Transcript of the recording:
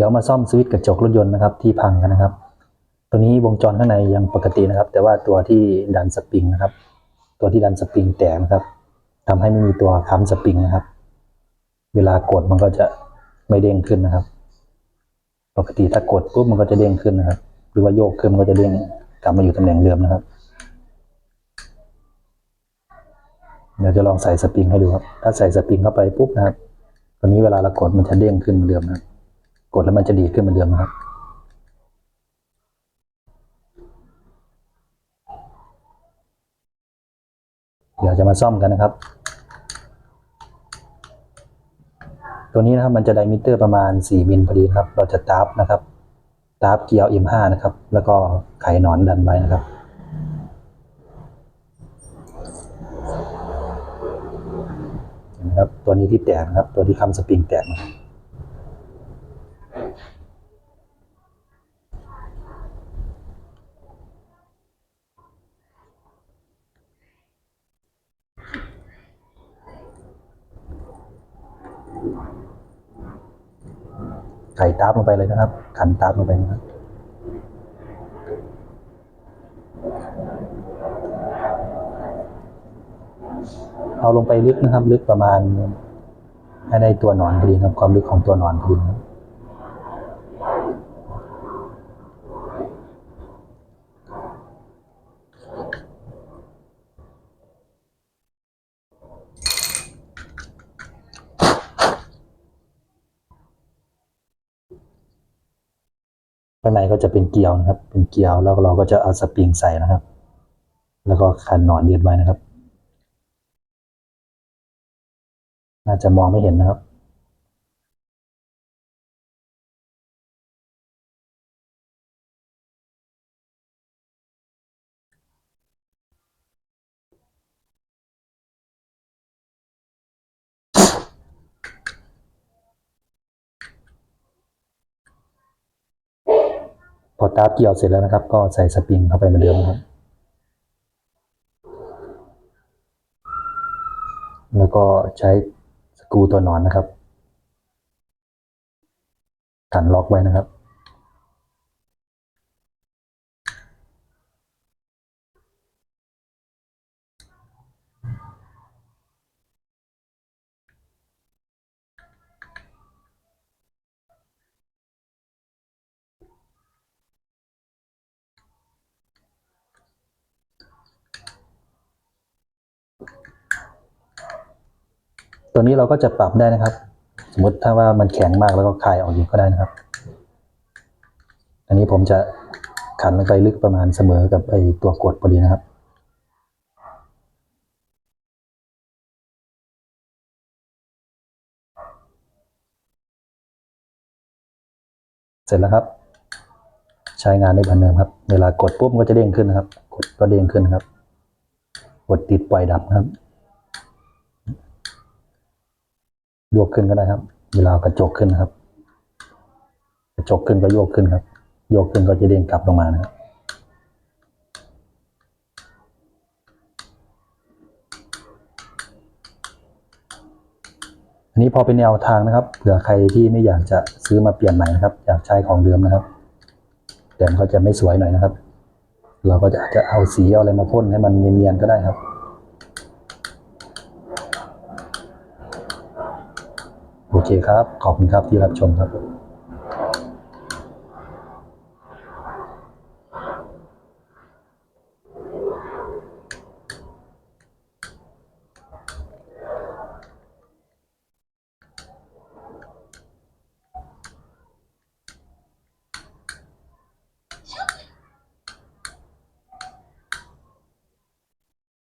ดี๋ยวมาซ่อมสวิตช์กระจกรถยนต์นะครับที่พังกันนะครับ ตัวนี้วงจรข้างในยังปกตินะครับ แต่ว่าตัวที่ดันสปริงนะครับ ตัวที่ดันสปริงแตกนะครับทำให้ไม่มีตัวค้ำสปริงนะครับ เวลากดมันก็จะไม่เด้งขึ้นนะครับ ปกติถ้ากดปุ๊บมันก็จะเด้งขึ้นนะครับ หรือว่าโยกขึ้นมันก็จะเด้งกลับมาอยู่ตำแหน่งเดิมนะครับ เดี๋ยวจะลองใส่สปริงให้ดูครับ ถ้าใส่สปริงเข้าไปปุ๊บนะครับ ตอนนี้เวลาเรากดมันจะเด้งขึ้นเหมือนเดิมนะครับ กดแล้วมันจะดีขึ้นเหมือนเดิมครับ เดี๋ยวจะมาซ่อมกันนะครับ ตัวนี้นะครับมันจะไดมิเตอร์ประมาณ 4มิลพอดีครับ เราจะตาร์ฟนะครับตาร์ฟเกียว M5 นะครับ แล้วก็ไขหนอนดันไว้นะครับเห็นไหมครับตัวนี้ที่แตกนะครับ ตัวที่คำสปริงแตกนะครับ ไข่ตาบลงไปเลยนะครับ ขันตาบลงไปนะครับเอาลงไปลึกนะครับ ลึกประมาณให้ในตัวหนอนพอดีครับความลึกของตัวหนอนพอดีครับ ข้างในก็จะเป็นเกียวนะครับ เป็นเกียวแล้วเราก็จะเอาสปริงใส่นะครับ แล้วก็ขันหนอนยืดไว้นะครับ น่าจะมองไม่เห็นนะครับ พอตาร์ฟเกี่ยวเสร็จแล้วนะครับ ก็ใส่สปริงเข้าไปเหมือนเดิมครับ แล้วก็ใช้สกูตัวหนอนนะครับกันล็อกไว้นะครับ ตัวนี้เราก็จะปรับได้นะครับ สมมติถ้าว่ามันแข็งมากแล้วก็คลายออกอีกก็ได้นะครับ อันนี้ผมจะขันลงไปลึกประมาณเสมอกับไอตัวกดพอดีนะครับเสร็จแล้วครับ ใช้งานได้เหมือนเดิมครับ เวลากดปุ๊บก็จะเด้งขึ้นนะครับ กดก็เด้งขึ้นครับ กดติดปล่อยดับนะครับ โยกขึ้นก็ได้ครับ เวลากระจกขึ้นครับ กระจกขึ้นก็โยกขึ้นครับ โยกขึ้นก็จะเด้งกลับลงมานะครับอันนี้พอเป็นแนวทางนะครับ เผื่อใครที่ไม่อยากจะซื้อมาเปลี่ยนใหม่นะครับ อยากใช้ของเดิมนะครับ แต่มันก็จะไม่สวยหน่อยนะครับ เราก็จะจะเอาสีเอาอะไรมาพ่นให้มันเนียนๆก็ได้ครับ โอเคครับ ขอบคุณครับที่รับชมครับ